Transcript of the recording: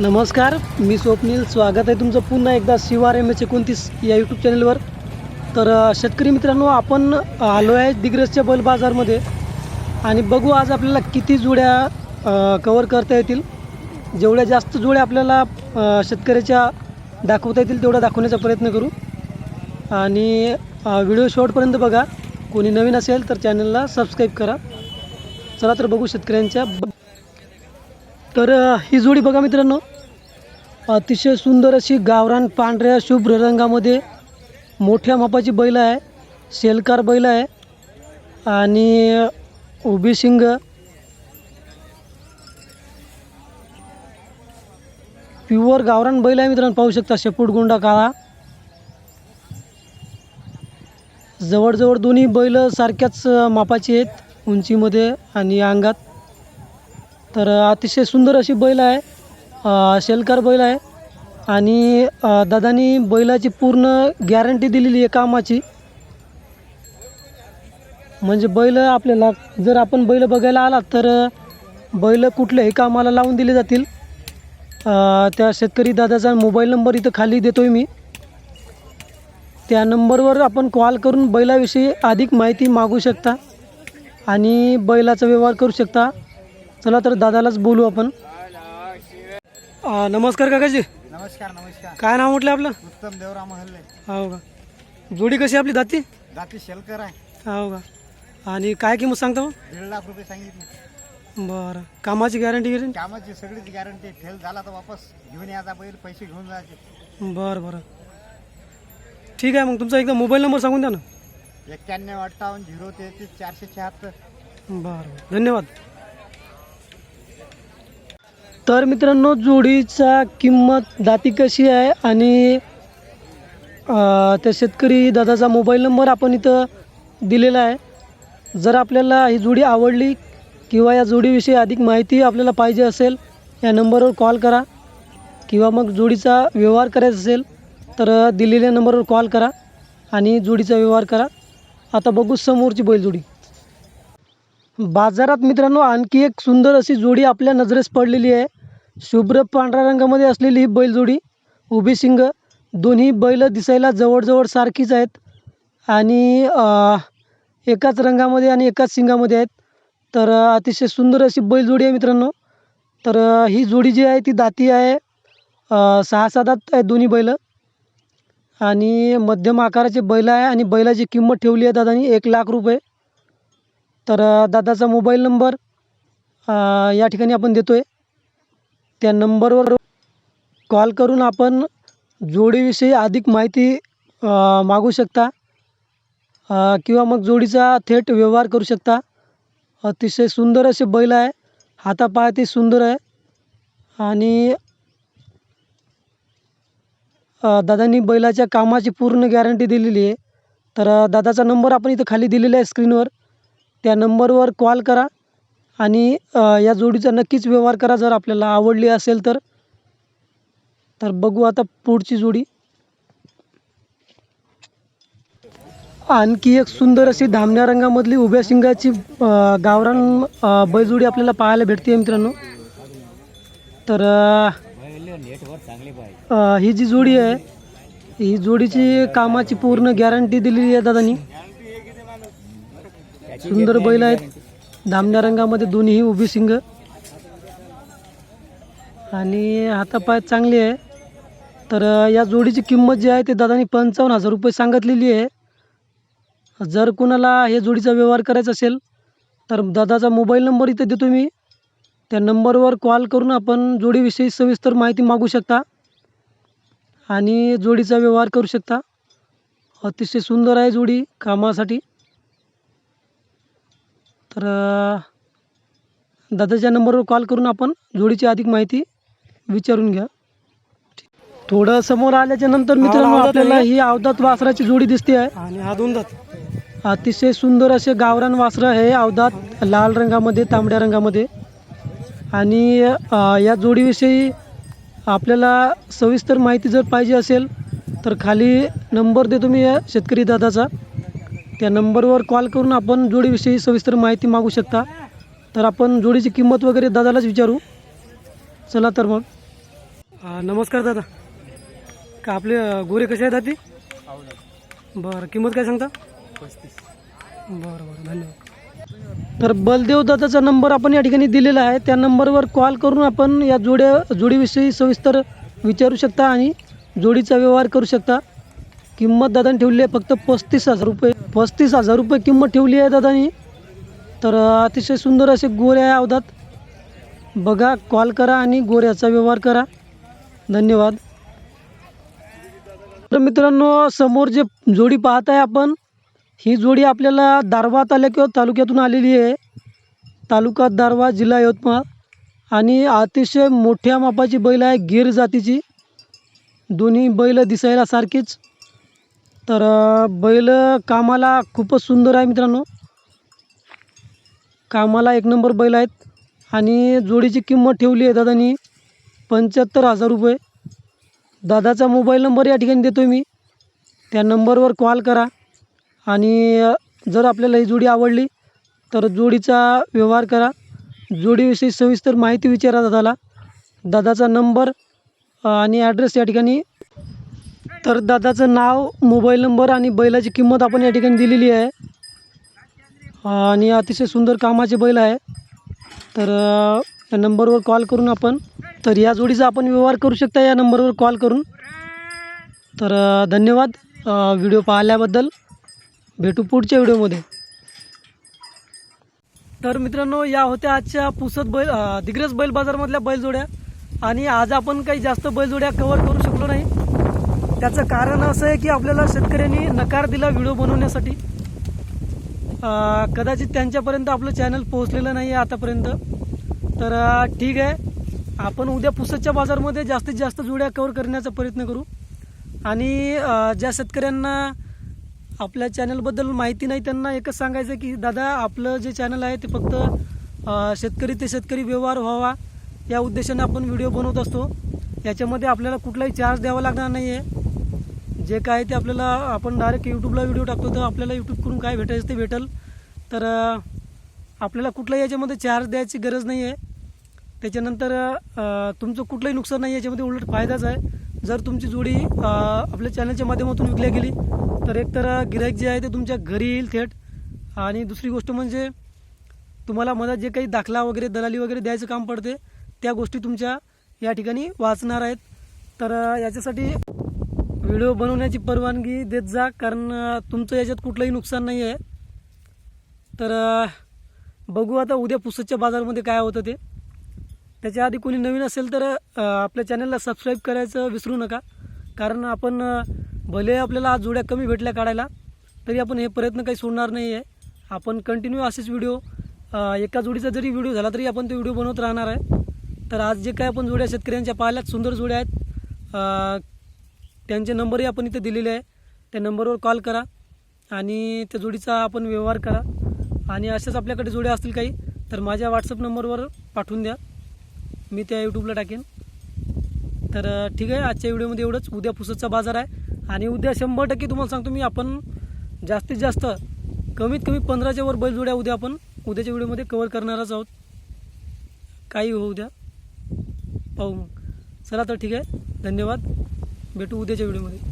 नमस्कार मी स्वप्नील. स्वागत आहे तुमचं पुन्हा एकदा शिवार एम एच एकोणतीस या यूट्यूब चॅनलवर तर शेतकरी मित्रांनो आपण आलो आहे दिग्रसच्या बैल बाजारमध्ये. आणि बघू आज आपल्याला किती जुड्या कवर करता येतील. जेवढ्या जास्त जुड्या आपल्याला शेतकऱ्याच्या दाखवता येतील तेवढ्या दाखवण्याचा प्रयत्न करू. आणि व्हिडिओ शॉर्टपर्यंत बघा. कोणी नवीन असेल तर चॅनलला सबस्क्राईब करा. चला तर बघू शेतकऱ्यांच्या ब- तर ही जोडी बघा मित्रांनो. अतिशय सुंदर अशी गावरान पांढऱ्या शुभ्र रंगामध्ये मोठ्या मापाची बैल आहे. शेलकार बैल आहे. आणि उभी शिंग. प्युअर गावरान बैल आहे मित्रांनो पाहू शकता शेपूटगोंडा काळा. जवळजवळ दोन्ही बैल सारख्याच मापाची आहेत उंचीमध्ये आणि अंगात. तर अतिशय सुंदर अशी बैल आहे. शेलकार बैल आहे. आणि दादानी बैलाची पूर्ण गॅरंटी दिलेली आहे कामाची. म्हणजे बैल आपल्याला जर आपण बैल बघायला आला तर बैल कुठल्याही कामाला लावून दिले जातील. त्या शेतकरी दादाचा मोबाईल नंबर इथं खाली देतो आहे मी. त्या नंबरवर आपण कॉल करून बैलाविषयी अधिक माहिती मागू शकता. आणि बैलाचा व्यवहार करू शकता. चला तर दादालाच बोलू आपण. नमस्कार काकाजी. नमस्कार नमस्कार. काय नाव म्हटलं आपलं? उत्तम देवराम हल्ले हो का? जोडी कशी आपली दाती? जाती शेलकर आहे. हो का? आणि काय किंमत सांगता मग दीड लाख रुपये सांगितले. बरं. कामाची गॅरंटी गिरंटी? कामाची सगळीच गॅरंटी. फेल झाला तर वापस घेऊन यायचा बैल पैसे घेऊन जायचे. बरं बरं. ठीक आहे मग तुमचा एकदा मोबाईल नंबर सांगून द्या ना. एक्क्याण्णव अठ्ठावन्न झिरो तेहतीस चारशे शहात्तर. बरं बरं. धन्यवाद. तर मित्रांनो जोडीचा किंमत दाती कशी आहे आणि त्या शेतकरी दादाचा मोबाईल नंबर आपण इथं दिलेला आहे. जर आपल्याला ही जोडी आवडली किंवा या जोडीविषयी अधिक माहिती आपल्याला पाहिजे असेल या नंबरवर कॉल करा. किंवा मग जोडीचा व्यवहार करायचा असेल तर दिलेल्या नंबरवर कॉल करा आणि जोडीचा व्यवहार करा. आता बघू समोरची बैलजोडी. बाजारात मित्रांनो आणखी एक सुंदर अशी जोडी आपल्या नजरेस पडलेली आहे. शुभ्र पांढऱ्या रंगामध्ये असलेली ही बैलजोडी उभी शिंग दोन्ही बैल दिसायला जवळजवळ सारखीच आहेत. आणि एकाच रंगामध्ये आणि एकाच शिंगामध्ये आहेत. तर अतिशय सुंदर अशी बैलजोडी आहे मित्रांनो. तर ही जोडी जी आहे ती दाती आहे सहा सात दात आहे दोन्ही बैल. आणि मध्यम आकाराचे बैल आहे आणि बैलाची किंमत ठेवली आहे दादानी एक लाख रुपये. तर दादाचा मोबाईल नंबर या ठिकाणी आपण देतो आहे त्या नंबरवर कॉल करून आपण जोडीविषयी अधिक माहिती मागू शकता. किंवा मग जोडीचा थेट व्यवहार करू शकता. अतिशय सुंदर असे बैल आहे. हातापायाती सुंदर आहे. आणि दादांनी बैलाच्या कामाची पूर्ण गॅरंटी दिलेली आहे. तर दादाचा नंबर आपण इथं खाली दिलेला आहे स्क्रीनवर त्या नंबरवर कॉल करा आणि या जोडीचा नक्कीच व्यवहार करा जर आपल्याला आवडली असेल तर. तर बघू आता पुढची जोडी. आणखी एक सुंदर अशी धामण्या रंगामधली उभ्या शिंगाची गावरान बैजोडी आपल्याला पाहायला भेटते मित्रांनो. तर ही जी जोडी आहे ही जोडीची कामाची पूर्ण गॅरंटी दिलेली आहे दादानी. सुंदर बैल आहेत. धामण्या रंगामध्ये दोन्ही उभी शिंग. आणि हातापाय चांगली आहे. तर या जोडीची किंमत जी आहे ते दादानी पंचावन्न हजार रुपये सांगितलेली आहे. जर कोणाला हे जोडीचा व्यवहार करायचा असेल तर दादाचा मोबाईल नंबर इथे देतो मी. त्या नंबरवर कॉल करून आपण जोडीविषयी सविस्तर माहिती मागू शकता आणि जोडीचा व्यवहार करू शकता. अतिशय सुंदर आहे जोडी कामासाठी. तर दादाच्या नंबरवर कॉल करून आपण जोडीची अधिक माहिती विचारून घ्या. थोडं समोर आल्याच्यानंतर मित्रांनो आपल्याला ही अवधात वासराची जोडी दिसते आहे. आणि हा दोन दात अतिशय सुंदर असे गावरान वासरं हे अवधात लाल रंगामध्ये तांबड्या रंगामध्ये. आणि या जोडीविषयी आपल्याला सविस्तर माहिती जर पाहिजे असेल तर खाली नंबर देतो मी या शेतकरी दादाचा. त्या नंबरवर कॉल करून आपण जोडीविषयी सविस्तर माहिती मागू शकता. तर आपण जोडीची किंमत वगैरे दादालाच विचारू. चला तर मग. नमस्कार दादा. का आपले गोरे कसे आहेत दाती बरं किंमत काय सांगता? बरं बरं धन्यवाद. तर बलदेव दादाचा नंबर आपण या ठिकाणी दिलेला आहे. त्या नंबरवर कॉल करून आपण या जोड्या जोडीविषयी सविस्तर विचारू शकता आणि जोडीचा व्यवहार करू शकता. किंमत दादाने ठेवली आहे फक्त पस्तीस हजार रुपये. पस्तीस हजार रुपये किंमत ठेवली आहे दादानी. तर अतिशय सुंदर असे गोऱ्या अवधात बघा कॉल करा आणि गोऱ्याचा व्यवहार करा. धन्यवाद. तर मित्रांनो समोर जे जोडी पाहत आहे आपण ही जोडी आपल्याला दारवा तालुक्या तालुक्यातून आलेली आहे. तालुका दारवा जिल्हा यवतमाळ. आणि अतिशय मोठ्या मापाची बैल आहे गिर जातीची. दोन्ही बैल दिसायला सारखीच. तर बैल कामाला खूपच सुंदर आहे मित्रांनो. कामाला एक नंबर बैल आहेत. आणि जोडीची किंमत ठेवली आहे दादानी पंच्याहत्तर हजार रुपये. दादाचा मोबाईल नंबर या ठिकाणी देतो मी. त्या नंबरवर कॉल करा. आणि जर आपल्याला ही जोडी आवडली तर जोडीचा व्यवहार करा. जोडीविषयी सविस्तर माहिती विचारा दादाला. दादाचा नंबर आणि ॲड्रेस या ठिकाणी तर दादाचं नाव मोबाईल नंबर आणि बैलाची किंमत आपण या ठिकाणी दिलेली आहे. आणि अतिशय सुंदर कामाचे बैल आहे. तर या नंबरवर कॉल करून आपण तर या जोडीचा आपण व्यवहार करू शकता या नंबरवर कॉल करून. तर धन्यवाद. व्हिडिओ पाहिल्याबद्दल. भेटू पुढच्या व्हिडिओमध्ये. तर मित्रांनो या होत्या आजच्या पुसत बैल अ, दिग्रस बैल बाजारमधल्या बैलजोड्या. आणि आज आपण काही जास्त बैलजोड्या कवर करू शकलो नाही. त्याचं कारण असं आहे की आपल्याला शेतकऱ्यांनी नकार दिला व्हिडिओ बनवण्यासाठी. कदाचित त्यांच्यापर्यंत आपलं चॅनल पोहोचलेलं नाही आहे आतापर्यंत. तर ठीक आहे. आपण उद्या पुसदच्या बाजारमध्ये जास्तीत जास्त जुड्या कवर करण्याचा प्रयत्न करू. आणि ज्या शेतकऱ्यांना आपल्या चॅनलबद्दल माहिती नाही त्यांना एकच सांगायचं की दादा आपलं जे चॅनल आहे ते फक्त शेतकरी ते शेतकरी व्यवहार व्हावा. या उद्देशाने आपण व्हिडिओ बनवत असतो. याच्यामध्ये आपल्याला कुठलाही चार्ज द्यावा लागणार नाही आहे जे काय ते आपल्याला आपण डायरेक्ट यूट्यूबला व्हिडिओ टाकतो तर आपल्याला यूट्यूबकडून काय भेटायचं ते भेटेल. तर आपल्याला कुठलाही याच्यामध्ये चार्ज द्यायची गरज नाही आहे त्याच्यानंतर तुमचं कुठलंही नुकसान नाही याच्यामध्ये उलट फायदाच आहे. जर तुमची जोडी आपल्या चॅनलच्या माध्यमातून विकल्या गेली तर एकतर गिराईक जे आहे ते तुमच्या घरी येईल थेट. आणि दुसरी गोष्ट म्हणजे तुम्हाला मधात जे काही दाखला वगैरे दलाली वगैरे द्यायचं काम पडते त्या गोष्टी तुमच्या या ठिकाणी वाचणार आहेत. तर याच्यासाठी व्हिडिओ बनवण्याची परवानगी देत जा कारण तुमचं याच्यात कुठलंही नुकसान नाही आहे तर बघू आता उद्या पुस्तकच्या बाजारमध्ये काय होतं ते. त्याच्या आधी कोणी नवीन असेल तर आपल्या चॅनलला सबस्क्राईब करायचं विसरू नका. कारण आपण भले आपल्याला आज जोड्या कमी भेटल्या काढायला तरी आपण हे प्रयत्न काही सोडणार नाही आहे आपण कंटिन्यू असेच व्हिडिओ एका जोडीचा जरी व्हिडिओ झाला तरी आपण ते व्हिडिओ बनवत राहणार आहे. तर आज जे काय आपण जोड्या शेतकऱ्यांच्या पाहिल्यात सुंदर जोड्या आहेत त्यांचे नंबरही आपण इथे दिलेले आहे. त्या नंबरवर कॉल करा आणि त्या जोडीचा आपण व्यवहार करा. आणि अशाच आपल्याकडे जोड्या असतील काही तर माझ्या व्हॉट्सअप नंबरवर पाठवून द्या. मी त्या यूट्यूबला टाकेन. तर ठीक आहे आजच्या व्हिडिओमध्ये एवढंच. उद्या पुसतचा बाजार आहे. आणि उद्या शंभर टक्के तुम्हाला सांगतो मी आपण जास्तीत जास्त कमीत कमी पंधराच्या वर बैलजोड्या उद्या आपण उद्याच्या व्हिडिओमध्ये कवर करणारच आहोत. काही होऊ द्या. पाहू मग. चला तर ठीक आहे. धन्यवाद. भेटू उद्याच्या व्हिडिओमध्ये.